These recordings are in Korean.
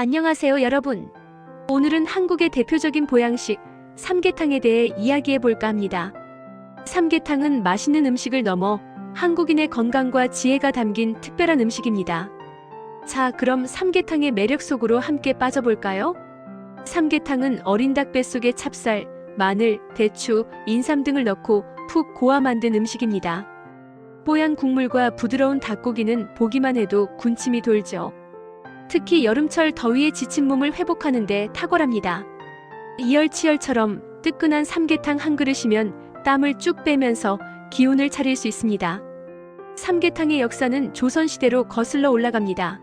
안녕하세요, 여러분. 오늘은 한국의 대표적인 보양식 삼계탕에 대해 이야기해 볼까 합니다. 삼계탕은 맛있는 음식을 넘어 한국인의 건강과 지혜가 담긴 특별한 음식입니다. 자, 그럼 삼계탕의 매력 속으로 함께 빠져볼까요? 삼계탕은 어린 닭 뱃속에 찹쌀, 마늘, 대추, 인삼 등을 넣고 푹 고아 만든 음식입니다. 뽀얀 국물과 부드러운 닭고기는 보기만 해도 군침이 돌죠. 특히 여름철 더위에 지친 몸을 회복하는 데 탁월합니다. 이열치열처럼 뜨끈한 삼계탕 한 그릇이면 땀을 쭉 빼면서 기운을 차릴 수 있습니다. 삼계탕의 역사는 조선시대로 거슬러 올라갑니다.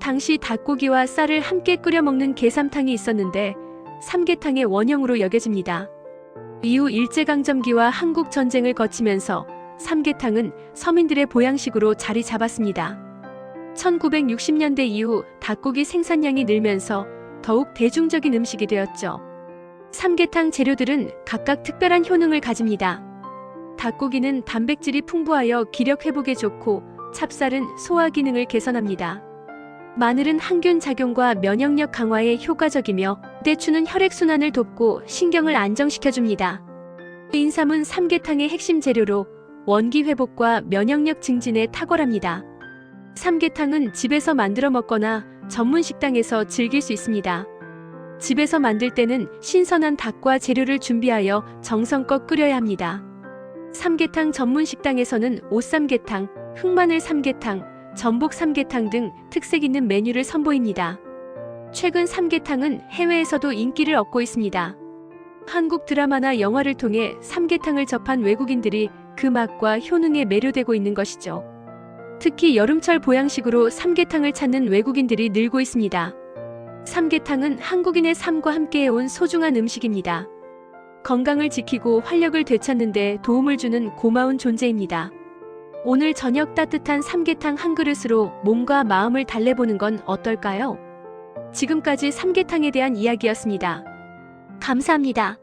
당시 닭고기와 쌀을 함께 끓여 먹는 게삼탕이 있었는데 삼계탕의 원형으로 여겨집니다. 이후 일제강점기와 한국 전쟁을 거치면서 삼계탕은 서민들의 보양식으로 자리 잡았습니다. 1960년대 이후 닭고기 생산량이 늘면서 더욱 대중적인 음식이 되었죠. 삼계탕 재료들은 각각 특별한 효능을 가집니다. 닭고기는 단백질이 풍부하여 기력 회복에 좋고 찹쌀은 소화 기능을 개선합니다. 마늘은 항균 작용과 면역력 강화에 효과적이며 대추는 혈액순환을 돕고 신경을 안정시켜줍니다. 인삼은 삼계탕의 핵심 재료로 원기 회복과 면역력 증진에 탁월합니다. 삼계탕은 집에서 만들어 먹거나 전문 식당에서 즐길 수 있습니다. 집에서 만들 때는 신선한 닭과 재료를 준비하여 정성껏 끓여야 합니다. 삼계탕 전문 식당에서는 오삼계탕, 흑마늘 삼계탕, 전복 삼계탕 등 특색 있는 메뉴를 선보입니다. 최근 삼계탕은 해외에서도 인기를 얻고 있습니다. 한국 드라마나 영화를 통해 삼계탕을 접한 외국인들이 그 맛과 효능에 매료되고 있는 것이죠. 특히 여름철 보양식으로 삼계탕을 찾는 외국인들이 늘고 있습니다. 삼계탕은 한국인의 삶과 함께해온 소중한 음식입니다. 건강을 지키고 활력을 되찾는 데 도움을 주는 고마운 존재입니다. 오늘 저녁 따뜻한 삼계탕 한 그릇으로 몸과 마음을 달래보는 건 어떨까요? 지금까지 삼계탕에 대한 이야기였습니다. 감사합니다.